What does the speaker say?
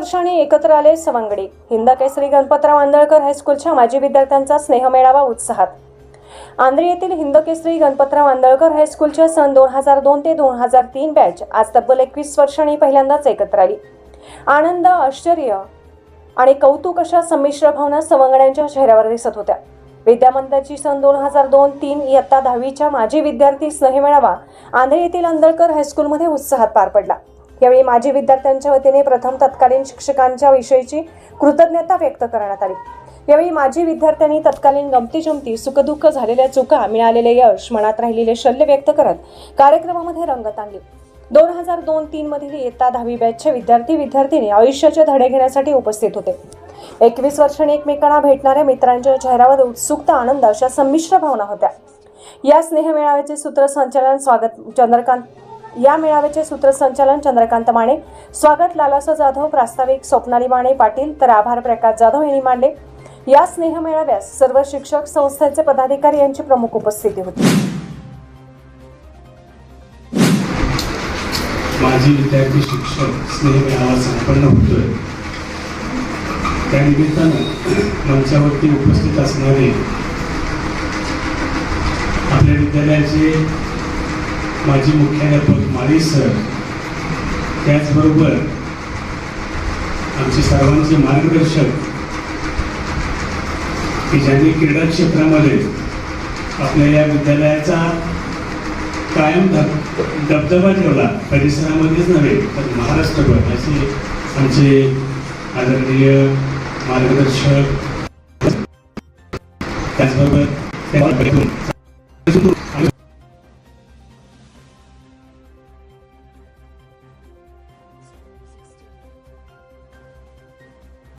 वर्षांनी एकत्र आले सवंगडी. हिंदकेसरी गणपतराव आंदळकर हायस्कूलच्या माजी विद्यार्थ्यांचा स्नेहमेळावा उत्साहात. आंध्र येथील हिंद केसरी गणपतराव आंदळकर हायस्कूलच्या सन दोन हजार दोन ते दोन हजार तीन बॅच आज तब्बल एकवीस वर्षांनी पहिल्यांदाच एकत्र आली. आनंद आश्चर्य आणि कौतुक अशा संमिश्र भावना सवंगड्यांच्या चेहऱ्यावर दिसत होत्या. विद्यामंदिराची सन दोन हजार दोन तीन इयत्ता दहावीच्या माजी विद्यार्थी स्नेहमेळावा आंध्र येथील आंदळकर हायस्कूलमध्ये उत्साहात पार पडला. यावेळी माजी विद्यार्थ्यांच्या वतीने प्रथम तत्कालीन शिक्षकांच्या विषयीची कृतज्ञता व्यक्त करण्यात आली. यावेळी माजी विद्यार्थ्यांनी तत्कालीन गमती जमती सुखदुःख झालेल्या चुका मिळालेले यश मनात राहिलेले शल्य व्यक्त करत कार्यक्रमामध्ये रंगत आणली दोन हजार दोन तीन मधील इयत्ता दहावी बॅचचे विद्यार्थी विद्यार्थिनी आयुष्याचे धडे घेण्यासाठी उपस्थित होते. एकवीस वर्षांनी एकमेकांना भेटणाऱ्या मित्रांच्या चेहऱ्यावर उत्सुकता आनंद अशा संमिश्र भावना होत्या. या स्नेहमेळाव्याचे सूत्रसंचालन स्वागत चंद्रकांत या मेळाव्याचे सूत्रसंचालन चंद्रकांत माने. स्वागत लालासा जाधव प्रास्ताविक स्वप्नाली माने पाटील तर आभार प्रकाश जाधव यांनी मांडले. या स्नेह मेळाव्यास सर्व शिक्षक संस्थेचे पदाधिकारी यांची प्रमुख उपस्थिती होती. माजी विद्यार्थी शिक्षक स्नेह मेळावा संपन्न होतोय. त्यानिमित्तानं मंचावरती उपस्थित असणारे आपल्या विद्यालयाचे माजी मुख्याध्यापक माळी सर. त्याचबरोबर आमचे सर्वांचे मार्गदर्शक की ज्यांनी क्रीडा क्षेत्रामध्ये आपल्या या विद्यालयाचा कायम धब दबदबा ठेवला परिसरामध्येच नव्हे तर महाराष्ट्रभर. असे आमचे आदरणीय मार्गदर्शक. त्याचबरोबर